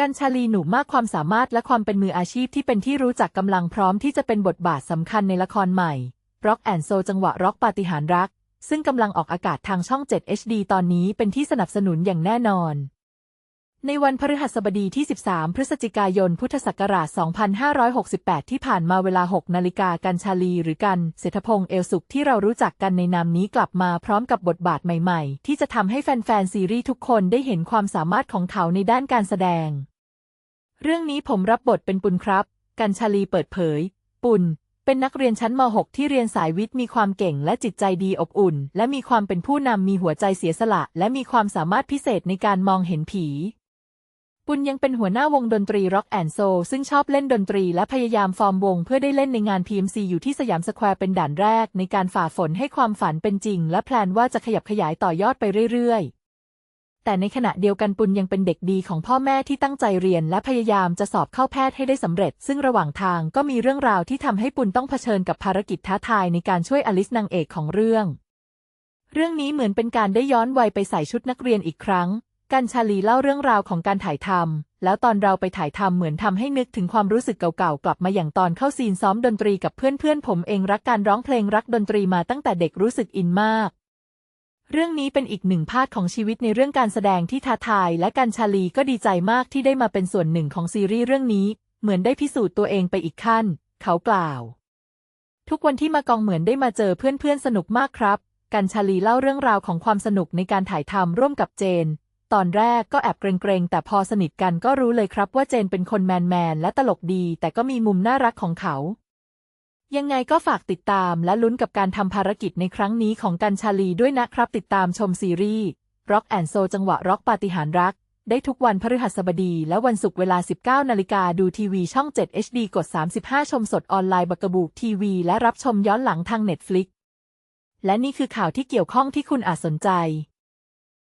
กันชาลีหนุ่มมากความสามารถและความเป็นมืออาชีพที่เป็นที่รู้จักกำลังพร้อมที่จะเป็นบทบาทสำคัญในละครใหม่ Rock and Soul จังหวะร็อกปาฏิหาริย์รัก ซึ่งกำลังออกอากาศทางช่อง 7 HD ตอนนี้เป็นที่สนับสนุนอย่างแน่นอน ในวันพฤหัสบดีที่ 13 พฤศจิกายน พุทธศักราช 2568 ที่ผ่านมาเวลา 6 นาฬิกากันชาลี หรือกันเศรษฐพงษ์เอลสุขที่เรารู้จักกันในนามนี้กลับมาพร้อมกับบทบาทใหม่ ๆ ที่จะทำให้แฟนๆซีรีส์ทุกคนได้เห็นความสามารถของเขาในด้านการแสดง เรื่องนี้ผมรับบทเป็นปุณครับ กันชาลีเปิดเผย ปุณ เป็นนักเรียนชั้นม .6 ที่เรียนสายวิทย์มีความเก่งและจิตใจดีอบอุ่น และมีความเป็นผู้นำมีหัวใจเสียสละ และมีความสามารถพิเศษในการมองเห็นผี ปุณยังเป็นหัวหน้าวงดนตรีร็อกแอนโซซึ่งชอบเล่นดนตรีและพยายามฟอร์มวง เพื่อได้เล่นในงาน PMC อยู่ที่สยามสแควร์เป็นด่านแรก ในการฝ่าฝนให้ความฝันเป็นจริง และแพลนว่าจะขยับขยายต่อยอดไปเรื่อยๆ แต่ในขณะเดียวกันปุณยังเป็นเด็กดีของพ่อแม่ที่ตั้งใจเรียนและพยายามจะสอบเข้าแพทย์ให้ได้สำเร็จ ซึ่งระหว่างทางก็มีเรื่องราวที่ทำให้ปุณต้องเผชิญกับภารกิจท้าทายในการช่วยอลิสนางเอกของเรื่อง เรื่องนี้เหมือนเป็นการได้ย้อนวัยไปใส่ชุดนักเรียนอีกครั้งกันชาลีเล่าเรื่องราวของการถ่ายทำแล้วตอนเราไปถ่ายทำเหมือนทำให้นึกถึงความรู้สึกเก่าๆ กลับมาอย่างตอนเข้าซีนซ้อมดนตรีกับเพื่อนๆ ผมเองรักการร้องเพลงรักดนตรีมาตั้งแต่เด็กรู้สึกอินมาก เรื่องนี้เป็นอีกหนึ่งพาร์ทของชีวิตในเรื่องการแสดงที่ท้าทาย และกันชาลีก็ดีใจมากที่ได้มาเป็นส่วนหนึ่งของซีรีส์เรื่องนี้ เหมือนได้พิสูจน์ตัวเองไปอีกขั้น เขากล่าว ทุกวันที่มากองเหมือนได้มาเจอเพื่อนๆสนุกมากครับ กันชาลีเล่าเรื่องราวของความสนุกในการถ่ายทำร่วมกับเจน ตอนแรกก็แอบเกรงๆ แต่พอสนิทกันก็รู้เลยครับว่าเจนเป็นคนแมนๆและตลกดี แต่ก็มีมุมน่ารักของเขา ยังไงก็ฝากติดตามและลุ้นกับการทำภารกิจในครั้งนี้ของกันชาลีด้วยนะครับ ติดตามชมซีรีส์ Rock and Soul จังหวะร็อกปาฏิหาริย์รัก ได้ทุกวันพฤหัสบดีและวันศุกร์เวลา 19 นาฬิกาดูทีวีช่อง 7 HD กด 35 ชมสดออนไลน์บักกบูกทีวี และรับชมย้อนหลังทาง Netflix และนี่คือข่าวที่เกี่ยวข้องที่คุณอาจสนใจ